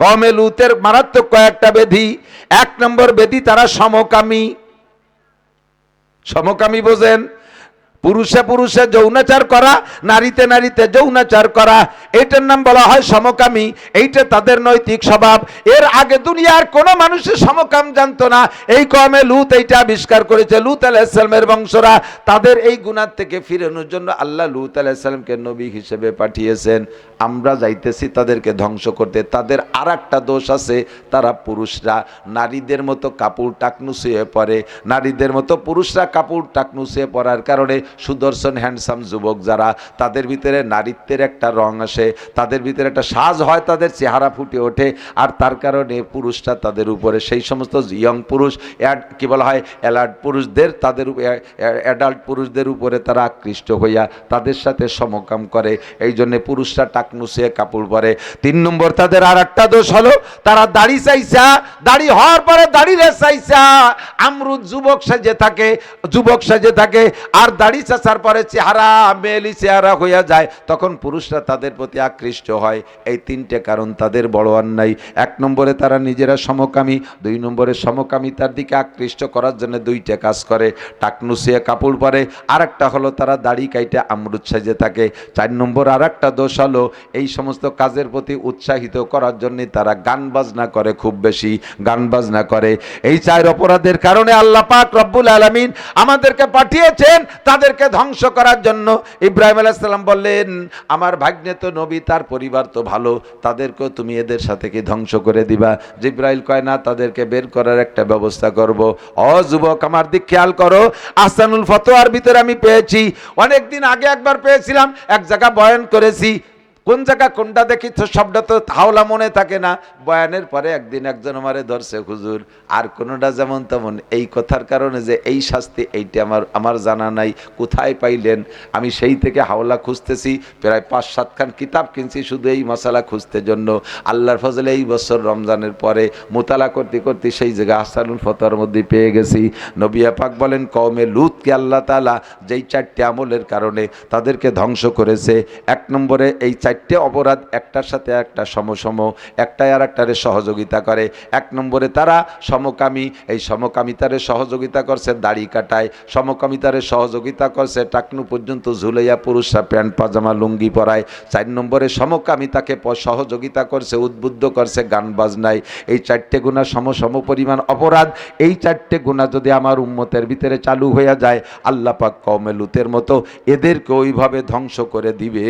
কমে লুতের মারাত্মক কয়েকটা বেধি। এক নম্বর বেধি তারা সমকামী। সমকামী বোঝেন পুরুষে পুরুষে যৌনাচার করা, নারীতে নারীতে যৌনাচার করা, এইটার নাম বলা হয় সমকামী, এইটা তাদের নৈতিক স্বভাব। এর আগে দুনিয়ার কোনো মানুষের সমকাম জানতো না। এই কমে লুত এইটা আবিষ্কার করেছে, লুত আলাইসালামের বংশরা। তাদের এই গুণার থেকে ফিরানোর জন্য আল্লাহ লুত আলাইসালামকে নবী হিসেবে পাঠিয়েছেন। আমরা যাইতেছি তাদেরকে ধ্বংস করতে। তাদের আর একটা দোষ আছে, তারা পুরুষরা। নারীদের মতো কাপড় টাকনু শুয়ে পড়ে। নারীদের মতো পুরুষরা কাপড় টাকনু শুয়ে পড়ার কারণে সুদর্শন হ্যান্ডসাম যুবক যারা, তাদের ভিতরে নারীত্বের একটা রং আসে, তাদের ভিতরে একটা সাজ হয়, তাদের চেহারা ফুটে ওঠে, আর তার কারণে পুরুষরা তাদের উপরে, সেই সমস্ত ইয়ং পুরুষ অ্যাড কী বলা হয় অ্যালার্ট পুরুষদের, তাদের অ্যাডাল্ট পুরুষদের উপরে তারা আকৃষ্ট হইয়া তাদের সাথে সমকাম করে, এই জন্যে পুরুষরা টাকনুসে কাপড় পরে। তিন নম্বর, তাদের আর একটা দোষ হলো, তারা দাড়ি চাইছা দাড়ি হওয়ার পরে দাড়ি রে চাইছা আমরুদ যুবক সাজে থাকে, যুবক সাজে থাকে, আর দাড়ি চাচার পরে চেহারা মেলি চেহারা হইয়া যায়, তখন পুরুষরা তাদের প্রতি আকৃষ্ট হয়। এই তিনটে কারণ তাদের বড় অন্যায় এক নম্বরে তারা নিজেরা সমকামী, দুই নম্বরে সমকামিতার দিকে আকৃষ্ট করার জন্য দুইটা কাজ করে টাকনুসিয়ে কাপড় পরে। আর একটা হলো তারা দাড়ি কাইটে আমরুদ সাজে থাকে। চার নম্বর আর একটা দোষ হলো, এই সমস্ত কাজের প্রতি উৎসাহিত করার জন্য তারা গান বাজনা করে খুব বেশি, গান বাজনা করে। এই চার অপরাধের কারণে আল্লাহ পাক রব্বুল আলমিন আমাদেরকে পাঠিয়েছেন তাদেরকে ধ্বংস করার জন্য ইব্রাহিম আলাইসাল্লাম বললেন, আমার ভাগ্নে তো নবী, তার পরিবার তো ভালো, তাদেরকেও তুমি এদের সাথে কি ধ্বংস করে দিবা? জিব্রাইল কয়, না, তাদেরকে বের করার একটা ব্যবস্থা করব। অ যুবক, আমার দিক খেয়াল করো আসানুল ফতোয়ার ভিতরে আমি পেয়েছি, অনেকদিন আগে একবার পেয়েছিলাম, এক জায়গা বয়ন করেছি কোন জায়গা কোনটা দেখি তো সবটা তো হাওলা মনে থাকে না। বয়ানের পরে একদিন একজন আমারে ধরছে, হুজুর, আর কোনোটা যেমন তেমন। এই কথার কারণে যে এই শাস্তি, এইটা আমার আমার জানা নাই। কোথায় পাইলেন? আমি সেই থেকে হাওলা খুঁজতেছি। প্রায় পাঁচ সাতখান কিতাব কিনছি শুধু এই মশালা খুঁজতে জন্য। আল্লাহর ফজলে এই বছর রমজানের পরে মোতালা করতে করতে সেই জায়গা আসানুল ফতোয়ার মধ্যে পেয়ে গেছি। নবিয়া পাক বলেন, কওমে লুতকে আল্লাহ তালা যেই চারটে আমলের কারণে তাদেরকে ধ্বংস করেছে। এক নম্বরে এই চারটে অপরাধ, একটার সাথে একটা সমসম, একটাই আর একটারে সহযোগিতা করে। এক নম্বরে তারা সমকামী, এই সমকামিতারে সহযোগিতা করছে দাড়ি কাটায়, সমকামিতারে সহযোগিতা করছে টাকনু পর্যন্ত ঝুলাইয়া পুরুষরা প্যান্ট, পাজামা, লুঙ্গি পরায়। চার নম্বরে সমকামিতাকে সহযোগিতা করছে, উদ্বুদ্ধ করছে গান বাজনায়। এই চারটে গুণা সম সম পরিমাণ অপরাধ। এই চারটে গুণা যদি আমার উম্মতের ভিতরে চালু হয়ে যায়, আল্লাহ কমে লুতের মতো এদেরকে ওইভাবে ধ্বংস করে দিবে।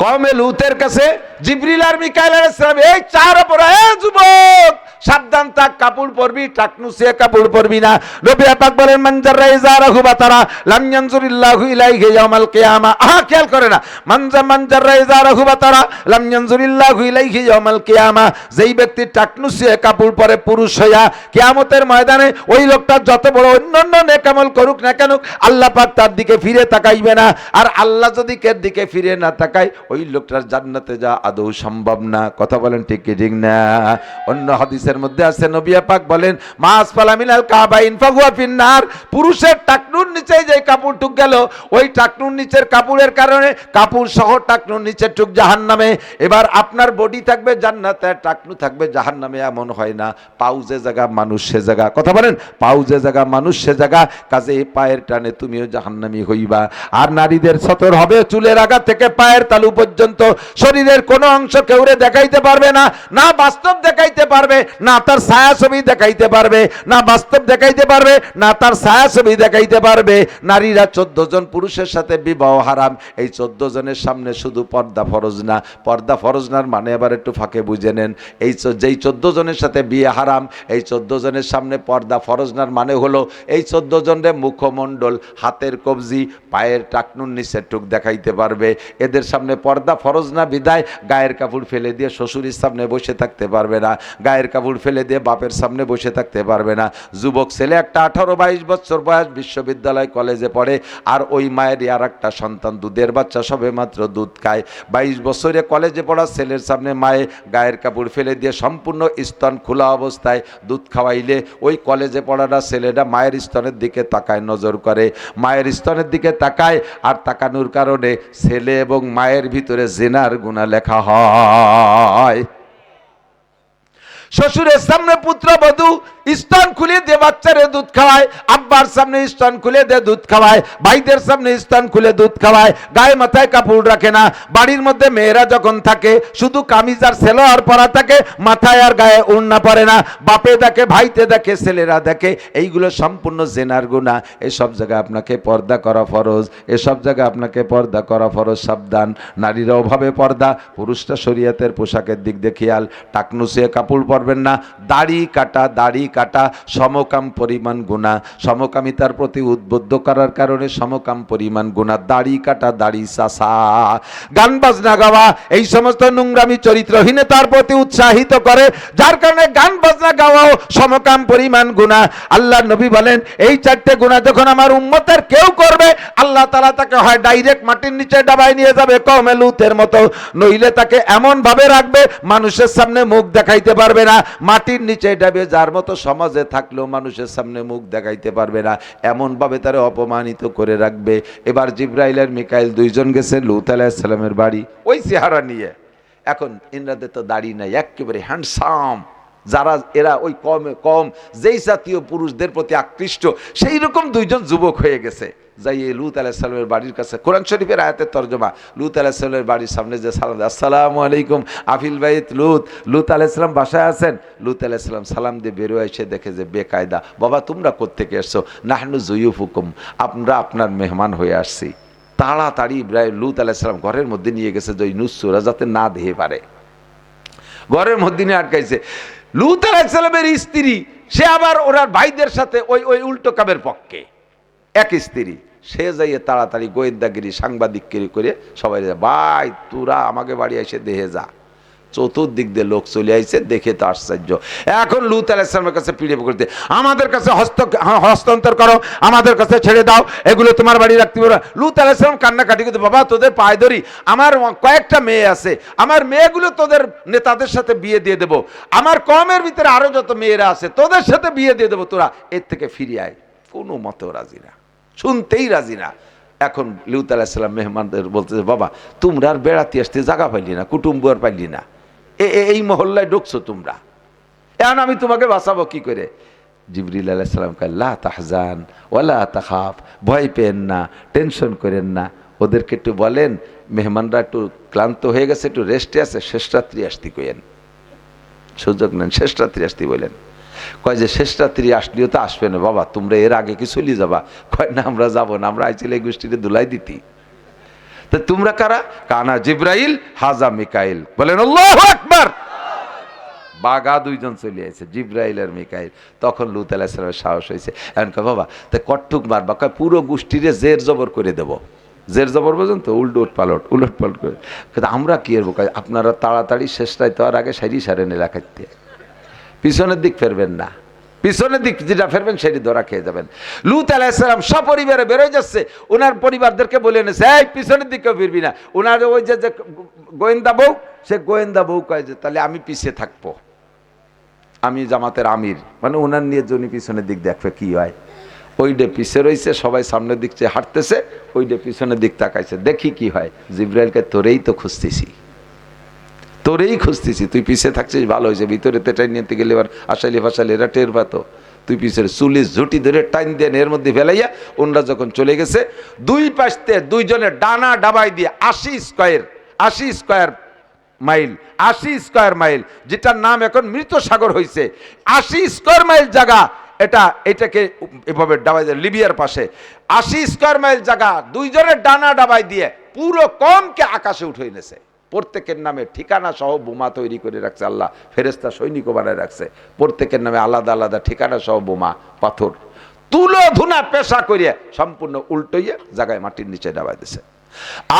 কমে লুতের কাছে জিবরিল আর মিকাইল আলাইহিস সালাম এই চার অপরাধ যুবক! সাবধান থাক, কাপড় পরবি টাকনু সে কাপড় পরবি না। নবী পাক বলেন মানজার রাইজারাহু বাতারা, লাম ইয়ানজুরিল্লাহু ইলাইহি ইয়াউমাল কিয়ামা। আহা, খেয়াল করে না। মানজা মানজার রাইজারাহু বাতারা, লাম ইয়ানজুরিল্লাহু ইলাইহি ইয়াউমাল কিয়ামা। যেই ব্যক্তি টাকনু সে কাপড় পরে পুরুষ হইয়া কিয়ামতের ময়দানে ওই লোকটা যত বড় অন্যান্য নেকামল করুক না কেন, আল্লাহ পাক তার দিকে ফিরে তাকাইবে না। আর আল্লাহ যদি কের দিকে ফিরে না তাকায়, ওই লোকটার জান্নাতে যা আদৌ সম্ভব না। কথা বলেন ঠিক কি, ঠিক না? অন্য হাদিসের মধ্যে আছে নবিয়া পাক বলেন, মাস পালামিনাল কাবাইন ফাগুয়া ফিন্নার। পুরুষের টাকনুর নিচে যে কাপড় টুক গেল, ওই টাকনুর নিচের কাপড়ের কারণে কাপড় সহ টাকনুর নিচে টুক জাহান নামে এবার আপনার বডি থাকবে জান্নাতে টাকনু থাকবে জাহান নামে এমন হয় না। পাউ যে জায়গা মানুষ সে জায়গা কথা বলেন পাউ যে জায়গা মানুষ সে জায়গা কাজে পায়ের টানে তুমিও জাহান্নামি হইবা। আর নারীদের সতর হবে চুলের আগা থেকে পায়ের তালু পর্যন্ত। শরীরের কোনো অংশ কেউরে দেখাইতে পারবে না না বাস্তব দেখাইতে পারবে না তার ছায়া ছবি দেখাইতে পারবে, না বাস্তব দেখাইতে পারবে, না তার ছায়া ছবি দেখাইতে পারবে। নারীরা চোদ্দ জন পুরুষের সাথে বিবাহ হারাম, এই চোদ্দ জনের সামনে শুধু পর্দা ফরজ না। পর্দা ফরজ নার মানে আবার একটু ফাঁকে বুঝে নেন। এই যেই চোদ্দ জনের সাথে বিয়ে হারাম, এই চোদ্দ জনের সামনে পর্দা ফরজ নার মানে হলো, এই চোদ্দ জনের মুখমণ্ডল, হাতের কবজি, পায়ের টাকনুর নিচে টুক দেখাইতে পারবে। এদের সামনে পর্দা ফরজ না, বিদায়, গায়ের কাপড় ফেলে দিয়ে শ্বশুরের সামনে বসে থাকতে পারবে না। গায়ের কাপড় কাপড় ফেলে দিয়ে বাপের সামনে বসে থাকতে পারবে না। যুবক ছেলে একটা আঠারো বাইশ বছর বয়স, বিশ্ববিদ্যালয় কলেজে পড়ে, আর ওই মায়ের আর একটা সন্তান, দুধের বাচ্চা সবে মাত্র দুধ খায়। বাইশ বছরে কলেজে পড়া ছেলের সামনে মায়ে গায়ের কাপড় ফেলে দিয়ে সম্পূর্ণ স্তন খোলা অবস্থায় দুধ খাওয়াইলে, ওই কলেজে পড়াটা ছেলেটা মায়ের স্তনের দিকে তাকায়, নজর করে। মায়ের স্তনের দিকে তাকায়, আর তাকানোর কারণে ছেলে এবং মায়ের ভিতরে জেনার গুণা লেখা হয়। শ্বশুরের সামনে পুত্র পুত্রবধূ স্তন খুলে দিয়ে বাচ্চারে দুধ খাওয়ায়, আব্বার সামনে স্তন খুলে দিয়ে দুধ খাওয়ায়, ভাইদের সামনে স্তন খুলে দুধ খাওয়ায়, গায়ে মাথায় কাপড় রাখে না। বাড়ির মধ্যে মেয়েরা যখন থাকে, শুধু কামিজ আর সেলোয়ার পরা থাকে, মাথায় আর গায়ে উড়না পরে না। বাপে দেখে, ভাইতে দেখে, ছেলেরা দেখে, এইগুলো সম্পূর্ণ জেনার গুণা। এসব জায়গায় আপনাকে পর্দা করা ফরজ, এসব জায়গায় আপনাকে পর্দা করা ফরজ, সাবধান। নারীরা অভাবে পর্দা পুরুষরা শরীয়তের পোশাকের দিক দিয়ে খেয়াল। টাকনুসিয়ে কাপড় পরবেন না। দাড়ি কাটা দাড়ি কাটা, সমকাম পরিমাণ গুণা। সমকামিতার প্রতি উদ্বুদ্ধ করার কারণে সমকাম পরিমাণ গুণা। দাড়ি কাটা, দাড়ি চাষা গান, বাজনা গাওয়া, এই সমস্ত নোংরামি চরিত্রহীনতার প্রতি উৎসাহিত করে। যার কারণে গান, বাজনা গাওয়াও সমকাম পরিমাণ গুণা। আল্লাহ নবী বলেন, এই চারটে গুণা যখন আমার উম্মতের কেউ করবে, আল্লাহ তালা তাকে হয় ডাইরেক্ট মাটির নিচে ডাবায় নিয়ে যাবে কমে লুতের মতো। নইলে তাকে এমন ভাবে রাখবে, মানুষের সামনে মুখ দেখাইতে পারবে না। মাটির নিচে ডাবে যার মতো সমাজে থাকলেও মানুষের সামনে মুখ দেখাইতে পারবে না, এমনভাবে তারা অপমানিত করে রাখবে। এবার জিব্রাইল আর মিকাইল দুইজন গেছে, লুত আলাহিসাল্লামের বাড়ি। ওই চেহারা নিয়ে। এখন ইন্দ্রাদের তো দাড়ি নাই একেবারে হ্যান্ডসাম যারা, এরা ওই কম কম, যেই জাতীয় পুরুষদের প্রতি আকৃষ্ট সেই রকম দুইজন যুবক হয়ে গেছে। যাই এই লুত আলাহিসাল্লামের বাড়ির কাছে, কোরআন শরীফের আয়াতের তর্জমা, লুত আলাহিসাল্লামের বাড়ির সামনে যে সালাম আসসালামু আলাইকুম, আফিল বাইত লুত। লুত আলাইসাল্লাম বাসায় আছেন? লুত আলাইসাল্লাম সালাম দিয়ে বেরোয় এসে দেখে যে, বেকায়দা, বাবা তোমরা কোত্থেকে এসছো? নাহনু জয়ুফ হুকুম আমরা আপনার মেহমান হয়ে আসছি। তাড়াতাড়ি ইব্রাহিম লুত আলাইসাল্লাম ঘরের মধ্যে নিয়ে গেছে যে নুসুরা যাতে না দেহে পারে। ঘরের মধ্যে নিয়ে আটকাইছে। লুত আলাইসাল্লামের স্ত্রী, সে আবার ওনার ভাইদের সাথে ওই ওই উল্টো কামের পক্ষে। এক স্ত্রী, সে যাইয়ে তাড়াতাড়ি গোয়েন্দাগিরি সাংবাদিকগিরি করে সবাই ভাই, তোরা আমাকে বাড়ি এসে দেহে যা। চতুর্দিক দিয়ে লোক চলে আইছে, দেখে তো আশ্চর্য। এখন লুত আলাইসলামের কাছে পিড়ে করতে আমাদের কাছে হস্ত, হস্তান্তর করো, আমাদের কাছে ছেড়ে দাও, এগুলো তোমার বাড়ি রাখতে পারো লুত আলাইসলাম কান্নাকাটি করতে বাবা, তোদের পায়ে ধরি, আমার কয়েকটা মেয়ে আছে, আমার মেয়েগুলো তোদের নেতাদের সাথে বিয়ে দিয়ে দেবো, আমার কমের ভিতরে আরও যত মেয়েরা আছে, তোদের সাথে বিয়ে দিয়ে দেবো তোরা, এর থেকে ফিরে আয়। কোনো মতেও রাজি না। শুনতেই রাজি না। এখন লিউত আলাহিসাল্লাম মেহমানদের বলতেছে, বাবা, তোমরা আর বেড়াতে আসতে জায়গা পাইলি না কুটুম্ব আর পাইলি না। এই মহল্লায় ঢুকছো তোমরা। এখন আমি তোমাকে বাঁচাবো কি করে? জিবরিল আলাইসাল্লাম লা তাহজান ওয়ালা তাহাফ ভয় পেন না, টেনশন করেন না। ওদেরকে একটু বলেন, মেহমানরা একটু ক্লান্ত হয়ে গেছে, একটু রেস্টে আছে, শেষ রাত্রি আসতি কইেন সুযোগ নেন, শেষ রাত্রি আসতি বলেন। কয় যে, শেষ রাত্রি আসলেও তো আসবে না বাবা, তোমরা এর আগে কি চলি যাবা? কয়, না, আমরা যাব না, আমরা আইছিলে এই গোষ্ঠীতে দুলাই দিতি। তা তোমরা কারা? কানা জিব্রাইল, হাজা মিকাইল। বলেন বাগা দুইজন চলে আসে জিব্রাইল আর মিকাইল। তখন লুত আলাহিসামের সাহস হয়েছে এখন কয়, বাবা, তা কট্টুক মারবা কয়, পুরো গোষ্ঠীরে জের জবর করে দেব। জের জবর বোঝেন তো উল্টোট পালট উলট পালট করে আমরা কি এর আপনারা তাড়াতাড়ি শেষ তো আর আগে সারি সারেন এলাকাতে। পিছনের দিক ফেরবেন না। পিছনের দিক যেটা ফেরবেন সেটি ধরা খেয়ে যাবেন। লুত আলাইসালাম সপরিবারে বেরোয় যাচ্ছে। ওনার পরিবারদেরকে বলে এনেছে, এই, পিছনের দিকেও ফিরবি না। ওনার ওই যে গোয়েন্দা বউ, সে গোয়েন্দা বউ কয় যে, তাহলে আমি পিছিয়ে থাকব। আমি জামাতের আমির। মানে ওনার নিয়ে জনি পিছনের দিক দেখবে, কি হয়? ওই ডে পিছে রয়েছে, সবাই সামনের দিক চেয়ে হাঁটতেছে, ওই ডে পিছনের দিক তাকাইছে। দেখি কি হয়। জিব্রাইলকে তোরেই তো খুঁজতেছি। তোরেই খুঁজতেছি, তুই পিছে থাকছিস, ভালো হয়েছে। ভিতরে তেটাই নিতে গেলে এবার আসাইলে ফাসাইলে এরা টের পাতো। তুই পিছের চুলিশ ঝুটি ধরে টাইন দিয়ে এর মধ্যে ফেলাইয়া ওনরা যখন চলে গেছে, দুই পাশতে দুইজনের ডানা ডাবাই দিয়ে আশি স্কোয়ার আশি স্কোয়ার মাইল, আশি স্কোয়ার মাইল, যেটার নাম এখন মৃত সাগর হয়েছে আশি স্কোয়ার মাইল জায়গা, এটা, এটাকে এভাবে ডাবাই দিয়ে, লিবিয়ার পাশে। আশি স্কোয়ার মাইল জায়গা দুইজনের ডানা ডাবাই দিয়ে পুরো কমকে আকাশে উঠে এনেছে। প্রত্যেকের নামে ঠিকানা সহ বোমা তৈরি করে রাখছে আল্লাহ ফেরেস্তা সৈনিকও বানায় রাখছে। প্রত্যেকের নামে আলাদা আলাদা ঠিকানা সহ বোমা, পাথর। তুলো ধুনা পেশা করিয়ে সম্পূর্ণ উল্টোইয়ে জায়গায় মাটির নিচে ডাবাই দিছে।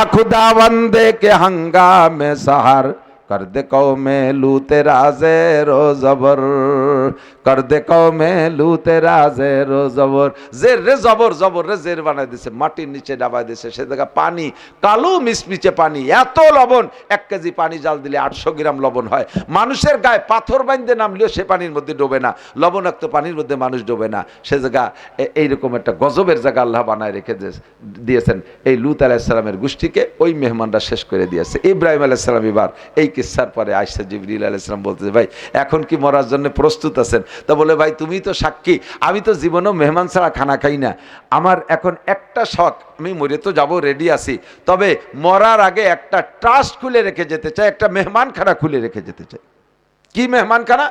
আখুদা বন্দে কে হাঙ্গামে সাহার कर दे कौमे लू तेरा जेरो जबर कर दे कौमे लू तेरा जेरो জবর জের রে জবর জবর রে জের বানাই দিছে মাটির নিচে ডাবাই দিছে সে জায়গা পানি কালো মিচমিচে পানি এত লবণ এক কেজি পানি জাল দিলে আটশো গ্রাম লবণ হয় মানুষের গায়ে পাথর বাইন্দে নামলেও সে পানির মধ্যে ডোবে না লবণাক্ত পানির মধ্যে মানুষ ডোবে না সে জায়গা এ- এইরকম একটা গজবের জায়গা আল্লাহ বানায় রেখে দিয়েছে- দিয়েছেন এই লুত আলাইসালামের গোষ্ঠীকে ওই মেহমানরা শেষ করে দিয়েছে ইব্রাহিম আলাইসালাম এবার এই কিস্সার পরে আয়সা জিবরিল আলাইসালাম বলতেছে, ভাই, এখন কি মরার জন্য প্রস্তুত আছেন? তা বলে, ভাই, তুমি তো সাক্ষী, আমি তো জীবনেও মেহমান ছাড়া খানা খাই না। আমার এখন একটা শখ, আমি মরে তো যাব রেডি আছি। তবে মরার আগে একটা ট্রাস্ট খুলে রেখে যেতে চাই, একটা মেহমান খানা খুলে রেখে যেতে চাই। কি মেহমানখানা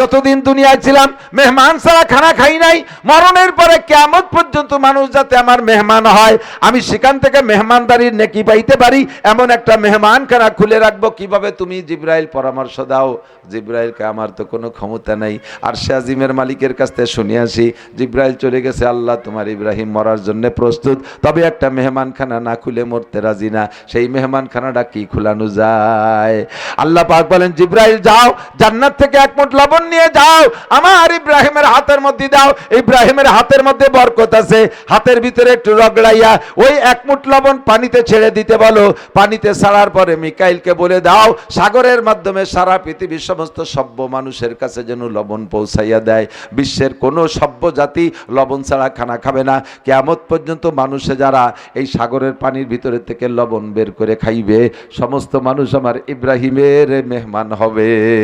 যতদিন দুনিয়ায় ছিলাম, মেহমান ছাড়া খানা খাই নাই। মরণের পরে কেমন পর্যন্ত মানুষ যাতে আমার মেহমান হয়, আমি সেখান থেকে মেহমানদারির নেকি পাইতে পারি। এমন একটা মেহমানখানা খুলে রাখব। কীভাবে তুমি জিব্রাইল পরামর্শ দাও? জিব্রাইলকে আমার তো কোনো ক্ষমতা নেই। আর আজিমের মালিকের কাছ থেকে শুনে আসি, জিব্রাইল চলে গেছে, আল্লাহ তোমার ইব্রাহিম মরার জন্য প্রস্তুত। তবে একটা মেহমানখানা না খুলে মরতে রাজি না। সেই মেহমানখানাটা কি খোলানো যায়? আল্লাহ পাক বলেন, জিব্রাইল যাও জান্নাত থেকে এক মুঠ লবণ নিয়ে যাও। আমার ইব্রাহিমের হাতের মধ্যে দাও। ইব্রাহিমের হাতের মধ্যে বরকত আছে। হাতের ভিতরে একটু রগড়াইয়া ওই এক মুঠ লবণ পানিতে ছেড়ে দিতে বলো। পানিতে ছাড়ার পরে মিকাইলকে বলে দাও, সাগরের মাধ্যমে সারা পৃথিবীর সমস্ত সভ্য মানুষের কাছে যেন লবণ পৌঁছাইয়া দেয়। বিশ্বের কোনো সভ্য জাতি লবণ ছাড়া খানা খাবে না। কেয়ামত পর্যন্ত মানুষে যারা এই সাগরের পানির ভিতরে থেকে লবণ বের করে খাইবে, সমস্ত মানুষ আমার ইব্রাহিমের মেহমান হবে।